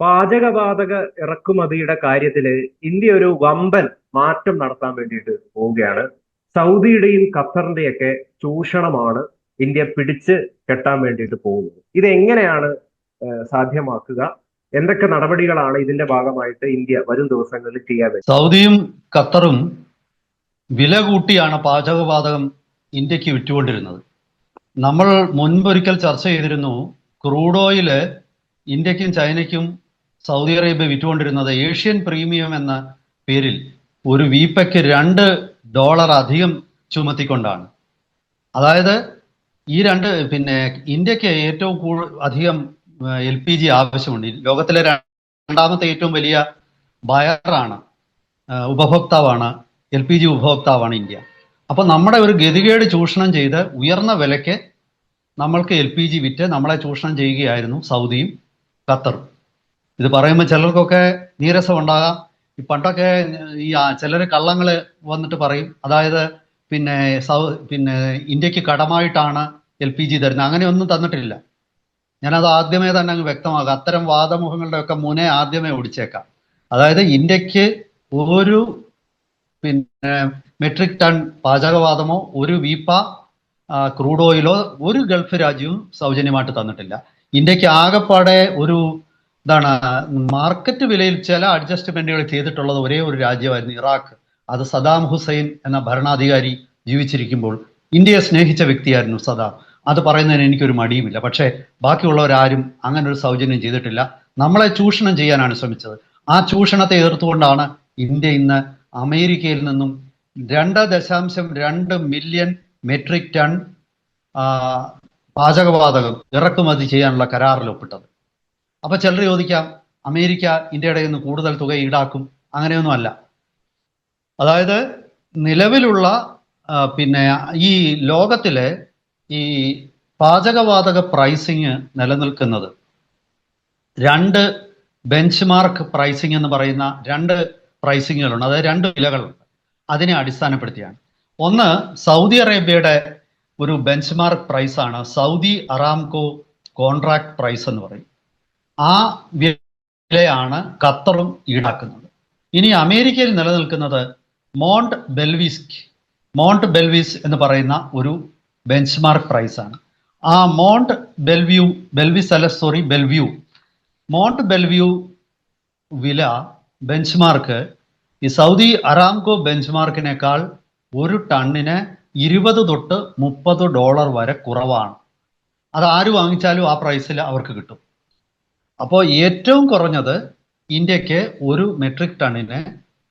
പാചകവാതക ഇറക്കുമതിയുടെ കാര്യത്തിൽ ഇന്ത്യ ഒരു വമ്പൻ മാറ്റം നടത്താൻ വേണ്ടിയിട്ട് പോവുകയാണ്. സൗദിയുടെയും ഖത്തറിന്റെയൊക്കെ ചൂഷണമാണ് ഇന്ത്യ പിടിച്ച് കെട്ടാൻ വേണ്ടിയിട്ട് പോകുന്നത്. ഇതെങ്ങനെയാണ് സാധ്യമാക്കുക? എന്തൊക്കെ നടപടികളാണ് ഇതിന്റെ ഭാഗമായിട്ട് ഇന്ത്യ വരും ദിവസങ്ങളിൽ ചെയ്യാൻ സൗദിയും ഖത്തറും വില കൂട്ടിയാണ് പാചകവാതകം ഇന്ത്യയ്ക്ക് വിറ്റുകൊണ്ടിരുന്നത്. നമ്മൾ മുൻപൊരിക്കൽ ചർച്ച ചെയ്തിരുന്നു ക്രൂഡ് ഓയിൽ ഇന്ത്യക്കും ചൈനയ്ക്കും സൗദി അറേബ്യ വിറ്റുകൊണ്ടിരുന്നത് ഏഷ്യൻ പ്രീമിയം എന്ന പേരിൽ ഒരു വീപ്പയ്ക്ക് രണ്ട് ഡോളർ അധികം ചുമത്തിക്കൊണ്ടാണ്. അതായത് ഈ രണ്ട് പിന്നെ ഇന്ത്യയ്ക്ക് ഏറ്റവും കൂടുതൽ അധികം എൽ പി ജി ആവശ്യമുണ്ട്. ലോകത്തിലെ രണ്ടാമത്തെ ഏറ്റവും വലിയ ബയറാണ് ഉപഭോക്താവാണ് എൽ പി ജി ഉപഭോക്താവാണ് ഇന്ത്യ. അപ്പൊ നമ്മുടെ ഒരു ഗതികേട് ചൂഷണം ചെയ്ത് ഉയർന്ന വിലയ്ക്ക് നമ്മൾക്ക് എൽ പി ജി വിറ്റ് നമ്മളെ ചൂഷണം ചെയ്യുകയായിരുന്നു സൗദിയും ഖത്തറും. ഇത് പറയുമ്പോൾ ചിലർക്കൊക്കെ നീരസം ഉണ്ടാകാം ഈ പണ്ടൊക്കെ ഈ ചിലർ കള്ളങ്ങൾ വന്നിട്ട് പറയും. അതായത് പിന്നെ സൗ പിന്നെ ഇന്ത്യയ്ക്ക് കടമായിട്ടാണ് എൽ പി ജി തരുന്നത്. അങ്ങനെയൊന്നും തന്നിട്ടില്ല. ഞാനത് ആദ്യമേ തന്നെ അങ്ങ് വ്യക്തമാക്കാം. അത്തരം വാദമുഖങ്ങളുടെ ഒക്കെ മുനെ ആദ്യമേ ഓടിച്ചേക്കാം. അതായത് ഇന്ത്യയ്ക്ക് ഒരു പിന്നെ മെട്രിക് ടൺ പാചകവാതമോ ഒരു വീപ്പ ക്രൂഡ് ഓയിലോ ഒരു ഗൾഫ് രാജ്യവും സൗജന്യമായിട്ട് തന്നിട്ടില്ല. ഇന്ത്യയ്ക്ക് ആകെപ്പാടെ ഒരു എന്താണ് മാർക്കറ്റ് വിലയിൽ ചില അഡ്ജസ്റ്റ്മെന്റുകൾ ചെയ്തിട്ടുള്ളത് ഒരേ ഒരു രാജ്യമായിരുന്നു ഇറാഖ്. അത് സദാം ഹുസൈൻ എന്ന ഭരണാധികാരി ജീവിച്ചിരിക്കുമ്പോൾ ഇന്ത്യയെ സ്നേഹിച്ച വ്യക്തിയായിരുന്നു സദാം. അത് പറയുന്നതിന് എനിക്കൊരു മടിയുമില്ല. പക്ഷേ ബാക്കിയുള്ളവരാരും അങ്ങനെ ഒരു സൗജന്യം ചെയ്തിട്ടില്ല. നമ്മളെ ചൂഷണം ചെയ്യാനാണ് ശ്രമിച്ചത്. ആ ചൂഷണത്തെ എതിർത്തുകൊണ്ടാണ് ഇന്ത്യ ഇന്ന് അമേരിക്കയിൽ നിന്നും രണ്ട് ദശാംശം രണ്ട് മില്യൺ മെട്രിക് ടൺ പാചകവാതകം ഇറക്കുമതി ചെയ്യാനുള്ള കരാറിൽ ഒപ്പിട്ടത്. അപ്പൊ ചിലർ ചോദിക്കാം അമേരിക്ക ഇന്ത്യയുടെ നിന്ന് കൂടുതൽ തുക ഈടാക്കും. അങ്ങനെയൊന്നുമല്ല അതായത് നിലവിലുള്ള പിന്നെ ഈ ലോകത്തിലെ ഈ പാചകവാതക പ്രൈസിങ് നിലനിൽക്കുന്നത് രണ്ട് ബെഞ്ച് മാർക്ക് പ്രൈസിങ് എന്ന് പറയുന്ന രണ്ട് പ്രൈസിങ്ങുകളുണ്ട് അതായത് രണ്ട് വിലകളുണ്ട്. അതിനെ അടിസ്ഥാനപ്പെടുത്തിയാണ്. ഒന്ന് സൗദി അറേബ്യയുടെ ഒരു ബെഞ്ച് മാർക്ക് പ്രൈസാണ് സൗദി അറാംകോ കോൺട്രാക്ട് പ്രൈസ് എന്ന് പറയും. ആ വിലയാണ് ഖത്തറും ഈടാക്കുന്നത്. ഇനി അമേരിക്കയിൽ നിലനിൽക്കുന്നത് മോണ്ട് ബെൽവിസ്ക്. മോണ്ട് ബെൽവിസ് എന്ന് പറയുന്ന ഒരു ബെഞ്ച് മാർക്ക് പ്രൈസാണ്. ആ മോണ്ട് ബെൽവ്യൂ ബെൽവിസ് അല്ല സോറി ബെൽവ്യൂ. മോണ്ട് ബെൽവ്യൂ വില ബെഞ്ച് മാർക്ക് ഈ സൗദി അറാംകോ ബെഞ്ച് മാർക്കിനേക്കാൾ ഒരു ടണ്ണിന് ഇരുപത് തൊട്ട് മുപ്പത് ഡോളർ വരെ കുറവാണ്. അത് ആര് വാങ്ങിച്ചാലും ആ പ്രൈസിൽ അവർക്ക് കിട്ടും. അപ്പോൾ ഏറ്റവും കുറഞ്ഞത് ഇന്ത്യയ്ക്ക് ഒരു മെട്രിക് ടണ്ണിന്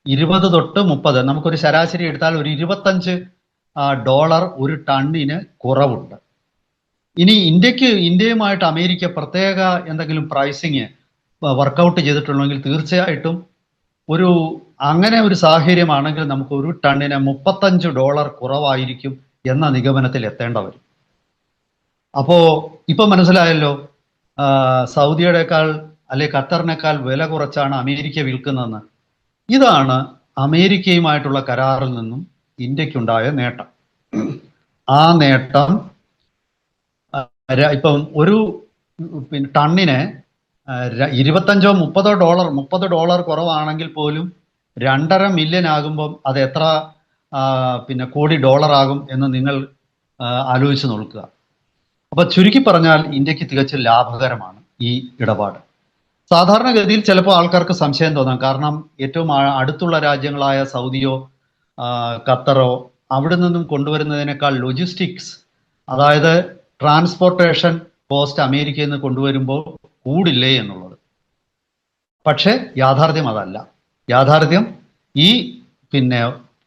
ഇരുപത് തൊട്ട് മുപ്പത് നമുക്കൊരു ശരാശരി എടുത്താൽ ഒരു ഇരുപത്തഞ്ച് ഡോളർ ഒരു ടണ്ണിന് കുറവുണ്ട്. ഇനി ഇന്ത്യയ്ക്ക് ഇന്ത്യയുമായിട്ട് അമേരിക്ക പ്രത്യേക എന്തെങ്കിലും പ്രൈസിങ് വർക്കൗട്ട് ചെയ്തിട്ടുണ്ടെങ്കിൽ തീർച്ചയായിട്ടും ഒരു അങ്ങനെ ഒരു സാഹചര്യമാണെങ്കിൽ നമുക്ക് ഒരു ടണ്ണിന് മുപ്പത്തഞ്ച് ഡോളർ കുറവായിരിക്കും എന്ന നിഗമനത്തിൽ എത്തേണ്ട വരും. അപ്പോ ഇപ്പൊ മനസ്സിലായല്ലോ സൗദിയുടെക്കാൾ അല്ലെ ഖത്തറിനേക്കാൾ വില കുറച്ചാണ് അമേരിക്ക വിൽക്കുന്നതെന്ന്. ഇതാണ് അമേരിക്കയുമായിട്ടുള്ള കരാറിൽ നിന്നും ഇന്ത്യക്കുണ്ടായ നേട്ടം. ആ നേട്ടം ഇപ്പം ഒരു പിന്നെ ടണ്ണിന് ഇരുപത്തഞ്ചോ മുപ്പതോ ഡോളർ മുപ്പത് ഡോളർ കുറവാണെങ്കിൽ പോലും രണ്ടര മില്യൺ ആകുമ്പം അത് എത്ര പിന്നെ കോടി ഡോളർ ആകും എന്ന് നിങ്ങൾ ആലോചിച്ച് നോക്കുക. അപ്പൊ ചുരുക്കി പറഞ്ഞാൽ ഇന്ത്യയ്ക്ക് തികച്ചും ലാഭകരമാണ് ഈ ഇടപാട്. സാധാരണഗതിയിൽ ചിലപ്പോൾ ആൾക്കാർക്ക് സംശയം തോന്നാം. കാരണം ഏറ്റവും അടുത്തുള്ള രാജ്യങ്ങളായ സൗദിയോ ഖത്തറോ അവിടെ നിന്നും കൊണ്ടുവരുന്നതിനേക്കാൾ ലോജിസ്റ്റിക്സ് അതായത് ട്രാൻസ്പോർട്ടേഷൻ കോസ്റ്റ് അമേരിക്കയിൽ നിന്ന് കൊണ്ടുവരുമ്പോൾ കൂടില്ലേ എന്നുള്ളത്. പക്ഷേ യാഥാർത്ഥ്യം അതല്ല. യാഥാർത്ഥ്യം ഈ പിന്നെ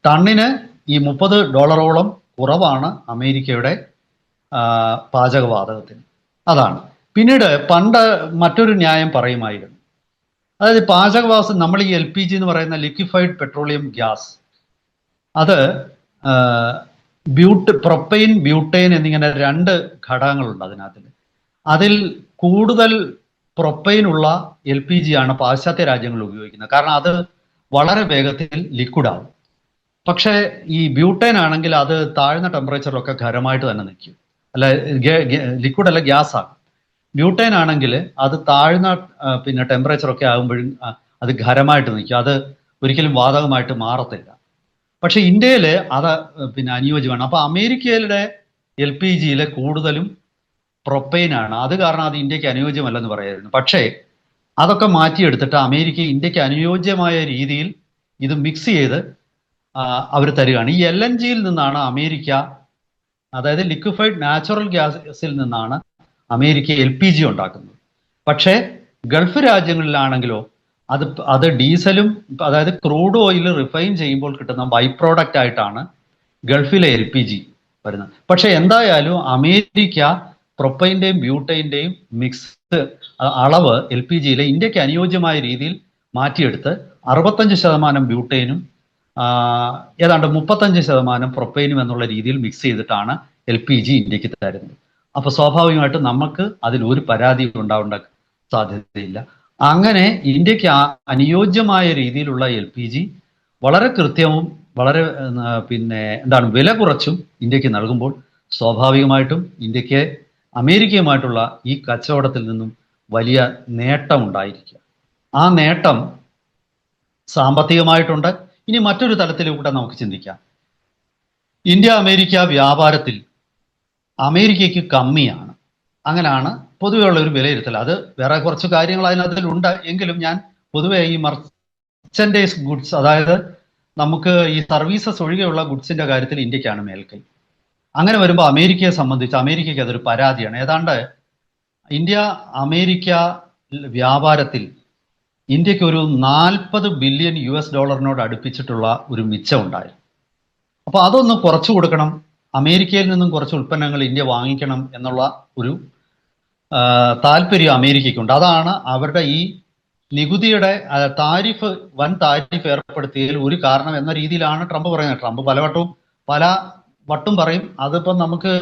ടണ്ണിന് ഈ മുപ്പത് ഡോളറോളം കുറവാണ് അമേരിക്കയുടെ പാചകവാതകത്തിന്. അതാണ്. പിന്നീട് പണ്ട് മറ്റൊരു ന്യായം പറയുമായിരുന്നു. അതായത് പാചകവാസം നമ്മൾ ഈ എൽ പി ജി എന്ന് പറയുന്ന ലിക്വിഫൈഡ് പെട്രോളിയം ഗ്യാസ് അത് ബ്യൂട്ട് പ്രൊപ്പൈൻ ബ്യൂട്ടൈൻ എന്നിങ്ങനെ രണ്ട് ഘടകങ്ങളുണ്ട് അതിനകത്തിൽ. അതിൽ കൂടുതൽ പ്രൊപ്പൈൻ ഉള്ള എൽ പി ജി ആണ് പാശ്ചാത്യ രാജ്യങ്ങൾ ഉപയോഗിക്കുന്നത്. കാരണം അത് വളരെ വേഗത്തിൽ ലിക്വിഡ് ആവും. പക്ഷേ ഈ ബ്യൂട്ടൈൻ ആണെങ്കിൽ അത് താഴ്ന്ന ടെമ്പറേച്ചറിലൊക്കെ ഖരമായിട്ട് തന്നെ നിൽക്കും. അല്ല ലിക്വിഡ് അല്ല ഗ്യാസ് ആകും. ബ്യൂട്ടൈൻ ആണെങ്കിൽ അത് താഴ്ന്ന പിന്നെ ടെമ്പറേച്ചർ ഒക്കെ ആകുമ്പോഴും അത് ഖരമായിട്ട് നിൽക്കും. അത് ഒരിക്കലും വാതകമായിട്ട് മാറത്തില്ല. പക്ഷെ ഇന്ത്യയിൽ അത് പിന്നെ അനുയോജ്യമാണ്. അപ്പോൾ അമേരിക്കയിലെ എൽ പി ജിയിലെ കൂടുതലും പ്രൊപ്പൈൻ ആണ്. അത് കാരണം അത് ഇന്ത്യയ്ക്ക് അനുയോജ്യമല്ലെന്ന് പറയായിരുന്നു. പക്ഷേ അതൊക്കെ മാറ്റിയെടുത്തിട്ട് അമേരിക്ക ഇന്ത്യയ്ക്ക് അനുയോജ്യമായ രീതിയിൽ ഇത് മിക്സ് ചെയ്ത് അവർ തരികയാണ്. ഈ എൽ എൻ ജിയിൽ നിന്നാണ് അമേരിക്ക അതായത് ലിക്വിഫൈഡ് നാച്ചുറൽ ഗ്യാസിൽ നിന്നാണ് അമേരിക്ക എൽ പി ജി ഉണ്ടാക്കുന്നത്. പക്ഷേ ഗൾഫ് രാജ്യങ്ങളിലാണെങ്കിലോ അത് അത് ഡീസലും അതായത് ക്രൂഡ് ഓയിൽ റിഫൈൻ ചെയ്യുമ്പോൾ കിട്ടുന്ന ബൈ പ്രോഡക്റ്റ് ആയിട്ടാണ് ഗൾഫിലെ എൽ പി ജി വരുന്നത്. പക്ഷെ എന്തായാലും അമേരിക്ക പ്രൊപ്പൈന്റെയും ബ്യൂട്ടൈന്റെയും മിക്സ് അളവ് എൽ പി ജിയിലെ ഇന്ത്യയ്ക്ക് അനുയോജ്യമായ രീതിയിൽ മാറ്റിയെടുത്ത് അറുപത്തഞ്ച് ശതമാനം ബ്യൂട്ടൈനും ഏതാണ്ട് മുപ്പത്തഞ്ച് ശതമാനം പ്രൊപ്പൈനും എന്നുള്ള രീതിയിൽ മിക്സ് ചെയ്തിട്ടാണ് എൽ പി ജി ഇന്ത്യയ്ക്ക് തരുന്നത്. അപ്പോൾ സ്വാഭാവികമായിട്ടും നമുക്ക് അതിൽ ഒരു പരാതി ഉണ്ടാവേണ്ട സാധ്യതയില്ല. അങ്ങനെ ഇന്ത്യയ്ക്ക് അനുയോജ്യമായ രീതിയിലുള്ള എൽ പി ജി വളരെ കൃത്യവും വളരെ പിന്നെ എന്താണ് വില കുറച്ചും ഇന്ത്യയ്ക്ക് നൽകുമ്പോൾ സ്വാഭാവികമായിട്ടും ഇന്ത്യയ്ക്ക് അമേരിക്കയുമായിട്ടുള്ള ഈ കച്ചവടത്തിൽ നിന്നും വലിയ നേട്ടം ഉണ്ടായിരിക്കുക. ആ നേട്ടം സാമ്പത്തികമായിട്ടുണ്ട് ഇനി മറ്റൊരു തലത്തിലൂടെ നമുക്ക് ചിന്തിക്കാം. ഇന്ത്യ അമേരിക്ക വ്യാപാരത്തിൽ അമേരിക്കയ്ക്ക് കമ്മിയാണ്. അങ്ങനെയാണ് പൊതുവെയുള്ള ഒരു വിലയിരുത്തൽ. അത് വേറെ കുറച്ച് കാര്യങ്ങൾ അതിനകത്തിലുണ്ട്. എങ്കിലും ഞാൻ പൊതുവെ ഈ മർച്ചൻഡൈസ് ഗുഡ്സ് അതായത് നമുക്ക് ഈ സർവീസസ് ഒഴികെയുള്ള ഗുഡ്സിന്റെ കാര്യത്തിൽ ഇന്ത്യക്കാണ് മേൽക്കൈ. അങ്ങനെ വരുമ്പോൾ അമേരിക്കയെ സംബന്ധിച്ച് അമേരിക്കയ്ക്ക് അതൊരു പരാതിയാണ്. ഏതാണ്ട് ഇന്ത്യ അമേരിക്ക വ്യാപാരത്തിൽ ഇന്ത്യയ്ക്ക് ഒരു നാൽപ്പത് ബില്യൺ യു എസ് ഡോളറിനോട് അടുപ്പിച്ചിട്ടുള്ള ഒരു മിച്ചം ഉണ്ടായി അപ്പോൾ അതൊന്ന് കുറച്ചു കൊടുക്കണം അമേരിക്കയിൽ നിന്നും കുറച്ച് ഉൽപ്പന്നങ്ങൾ ഇന്ത്യ വാങ്ങിക്കണം എന്നുള്ള ഒരു താല്പര്യം അമേരിക്കയ്ക്കുണ്ട്. അതാണ് അവരുടെ ഈ നികുതിയുടെ താരിഫ് വൻ താരിഫ് ഏർപ്പെടുത്തിയതിൽ ഒരു കാരണം എന്ന രീതിയിലാണ് ട്രംപ് പറയുന്നത്. ട്രംപ് പലവട്ടവും പല വട്ടും പറയും അതിപ്പം നമുക്ക്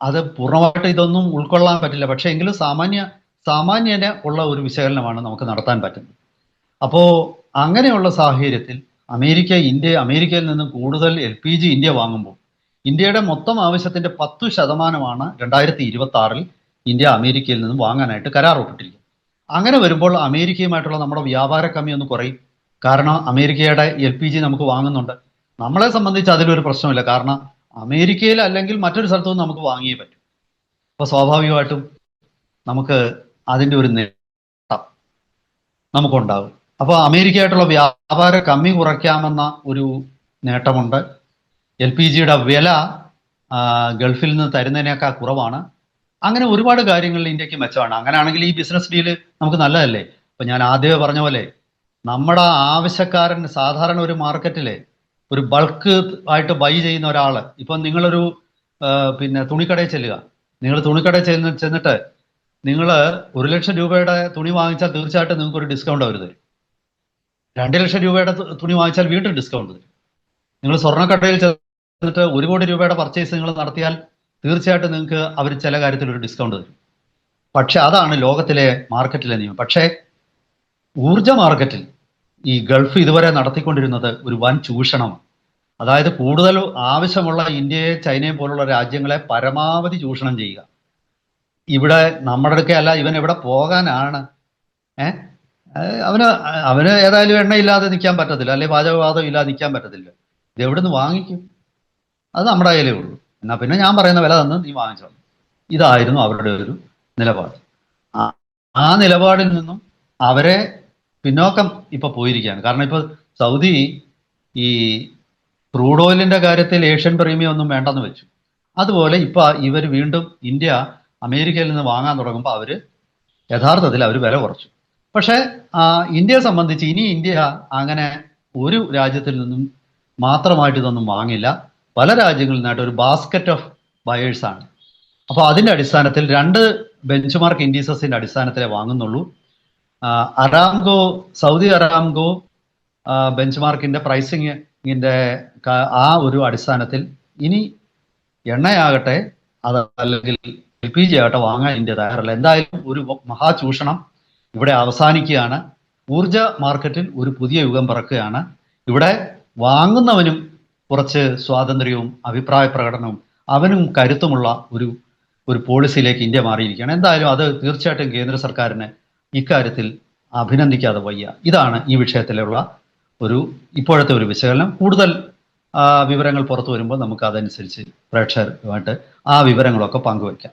അത് പൂർണമായിട്ട് ഇതൊന്നും ഉൾക്കൊള്ളാൻ പറ്റില്ല. പക്ഷേ എങ്കിലും സാമാന്യ സാമാന്യന് ഉള്ള ഒരു വിശകലനമാണ് നമുക്ക് നടത്താൻ പറ്റുന്നത്. അപ്പോൾ അങ്ങനെയുള്ള സാഹചര്യത്തിൽ അമേരിക്ക ഇന്ത്യ അമേരിക്കയിൽ നിന്നും കൂടുതൽ എൽ പി ജി ഇന്ത്യ വാങ്ങുമ്പോൾ ഇന്ത്യയുടെ മൊത്തം ആവശ്യത്തിന്റെ പത്തു ശതമാനമാണ് രണ്ടായിരത്തി ഇരുപത്തി ആറിൽ ഇന്ത്യ അമേരിക്കയിൽ നിന്നും വാങ്ങാനായിട്ട് കരാർ ഒപ്പിട്ടിരിക്കുന്നത് അങ്ങനെ വരുമ്പോൾ അമേരിക്കയുമായിട്ടുള്ള നമ്മുടെ വ്യാപാര കമ്മി ഒന്ന് കുറയും. കാരണം അമേരിക്കയുടെ എൽ പി ജി നമുക്ക് വാങ്ങുന്നുണ്ട്. നമ്മളെ സംബന്ധിച്ച് അതിലൊരു പ്രശ്നമില്ല. കാരണം അമേരിക്കയിൽ അല്ലെങ്കിൽ മറ്റൊരു സ്ഥലത്തു നിന്ന് നമുക്ക് വാങ്ങിയേ പറ്റും. അപ്പൊ സ്വാഭാവികമായിട്ടും നമുക്ക് അതിന്റെ ഒരു നേട്ടം നമുക്കുണ്ടാകും. അപ്പോൾ അമേരിക്കയായിട്ടുള്ള വ്യാപാര കമ്മി കുറയ്ക്കാമെന്ന ഒരു നേട്ടമുണ്ട്. എൽ പി ജിയുടെ വില ഗൾഫിൽ നിന്ന് തരുന്നതിനേക്കാൾ കുറവാണ്. അങ്ങനെ ഒരുപാട് കാര്യങ്ങളിൽ ഇന്ത്യയ്ക്ക് മെച്ചമാണ്. അങ്ങനെയാണെങ്കിൽ ഈ ബിസിനസ് ഡീൽ നമുക്ക് നല്ലതല്ലേ? ഇപ്പൊ ഞാൻ ആദ്യമേ പറഞ്ഞ പോലെ നമ്മുടെ ആവശ്യക്കാരൻ സാധാരണ ഒരു മാർക്കറ്റിലെ ഒരു ബൾക്ക് ആയിട്ട് ബൈ ചെയ്യുന്ന ഒരാൾ ഇപ്പൊ നിങ്ങളൊരു പിന്നെ തുണിക്കടയിൽ ചെല്ലുക. നിങ്ങൾ തുണിക്കടയിൽ ചെന്ന് ചെന്നിട്ട് നിങ്ങൾ ഒരു ലക്ഷം രൂപയുടെ തുണി വാങ്ങിച്ചാൽ തീർച്ചയായിട്ടും നിങ്ങൾക്ക് ഒരു ഡിസ്കൗണ്ട് അവർ തരും രണ്ട് ലക്ഷം രൂപയുടെ തുണി വാങ്ങിച്ചാൽ വീണ്ടും ഡിസ്കൗണ്ട് തരും നിങ്ങൾ സ്വർണക്കടയിൽ ചെന്നിട്ട് ഒരു കോടി രൂപയുടെ പർച്ചേസ് നിങ്ങൾ നടത്തിയാൽ തീർച്ചയായിട്ടും നിങ്ങൾക്ക് അവർ ചില കാര്യത്തിൽ ഒരു ഡിസ്കൗണ്ട് തരും. പക്ഷെ അതാണ് ലോകത്തിലെ മാർക്കറ്റിലെ നിയമം. പക്ഷേ ഊർജ മാർക്കറ്റിൽ ഈ ഗൾഫ് ഇതുവരെ നടത്തിക്കൊണ്ടിരുന്നത് ഒരു വൻ ചൂഷണമാണ്. അതായത് കൂടുതൽ ആവശ്യമുള്ള ഇന്ത്യയെ ചൈനയെ പോലുള്ള രാജ്യങ്ങളെ പരമാവധി ചൂഷണം ചെയ്യുക. ഇവിടെ നമ്മുടെ അടുക്കെ അല്ല ഇവൻ എവിടെ പോകാനാണ്. ഏഹ് അവന് അവന് ഏതായാലും എണ്ണയില്ലാതെ നിൽക്കാൻ പറ്റത്തില്ല അല്ലെങ്കിൽ പാചകവാദം ഇല്ലാതെ നിൽക്കാൻ പറ്റത്തില്ല. ഇത് എവിടെ നിന്ന് വാങ്ങിക്കും? അത് നമ്മുടെ കയ്യിലേ ഉള്ളൂ. എന്നാ പിന്നെ ഞാൻ പറയുന്ന വില തന്ന് നീ വാങ്ങിച്ചോ. ഇതായിരുന്നു അവരുടെ ഒരു നിലപാട്. ആ- ആ നിലപാടിൽ നിന്നും അവരെ പിന്നോക്കം ഇപ്പൊ പോയിരിക്കുകയാണ്. കാരണം ഇപ്പൊ സൗദി ഈ ക്രൂഡ് ഓയിലിന്റെ കാര്യത്തിൽ ഏഷ്യൻ പ്രീമിയം ഒന്നും വേണ്ടെന്ന് വെച്ചു. അതുപോലെ ഇപ്പൊ ഇവർ വീണ്ടും ഇന്ത്യ അമേരിക്കയിൽ നിന്ന് വാങ്ങാൻ തുടങ്ങുമ്പോൾ അവർ യഥാർത്ഥത്തിൽ അവർ വില കുറച്ചു. പക്ഷേ ഇന്ത്യയെ സംബന്ധിച്ച് ഇനി ഇന്ത്യ അങ്ങനെ ഒരു രാജ്യത്തിൽ നിന്നും മാത്രമായിട്ട് ഇതൊന്നും വാങ്ങില്ല. പല രാജ്യങ്ങളിൽ നിന്നായിട്ട് ഒരു ബാസ്ക്കറ്റ് ഓഫ് ബയേഴ്സാണ് അപ്പോൾ അതിന്റെ അടിസ്ഥാനത്തിൽ രണ്ട് ബെഞ്ച് മാർക്ക് ഇൻഡീസസിന്റെ അടിസ്ഥാനത്തിലേ വാങ്ങുന്നുള്ളൂ. അറാംഗോ സൗദി അറാംഗോ ബെഞ്ച് മാർക്കിന്റെ പ്രൈസിങ്ങിന്റെ ആ ഒരു അടിസ്ഥാനത്തിൽ ഇനി എണ്ണയാകട്ടെ അത് അല്ലെങ്കിൽ എൽ പി ജി ആകട്ടെ വാങ്ങാൻ ഇന്ത്യ തയ്യാറല്ല. എന്തായാലും ഒരു മഹാചൂഷണം ഇവിടെ അവസാനിക്കുകയാണ്. ഊർജ മാർക്കറ്റിൽ ഒരു പുതിയ യുഗം പിറക്കുകയാണ്. ഇവിടെ വാങ്ങുന്നവനും കുറച്ച് സ്വാതന്ത്ര്യവും അഭിപ്രായ പ്രകടനവും അവനും കരുത്തുമുള്ള ഒരു ഒരു പോളിസിയിലേക്ക് ഇന്ത്യ മാറിയിരിക്കുകയാണ്. എന്തായാലും അത് തീർച്ചയായിട്ടും കേന്ദ്ര സർക്കാരിനെ ഇക്കാര്യത്തിൽ അഭിനന്ദിക്കാതെ വയ്യ. ഇതാണ് ഈ വിഷയത്തിലുള്ള ഒരു ഇപ്പോഴത്തെ ഒരു വിശകലനം. കൂടുതൽ വിവരങ്ങൾ പുറത്തു വരുമ്പോൾ നമുക്ക് അതനുസരിച്ച് പ്രേക്ഷകരുമായിട്ട് ആ വിവരങ്ങളൊക്കെ പങ്കുവയ്ക്കാം.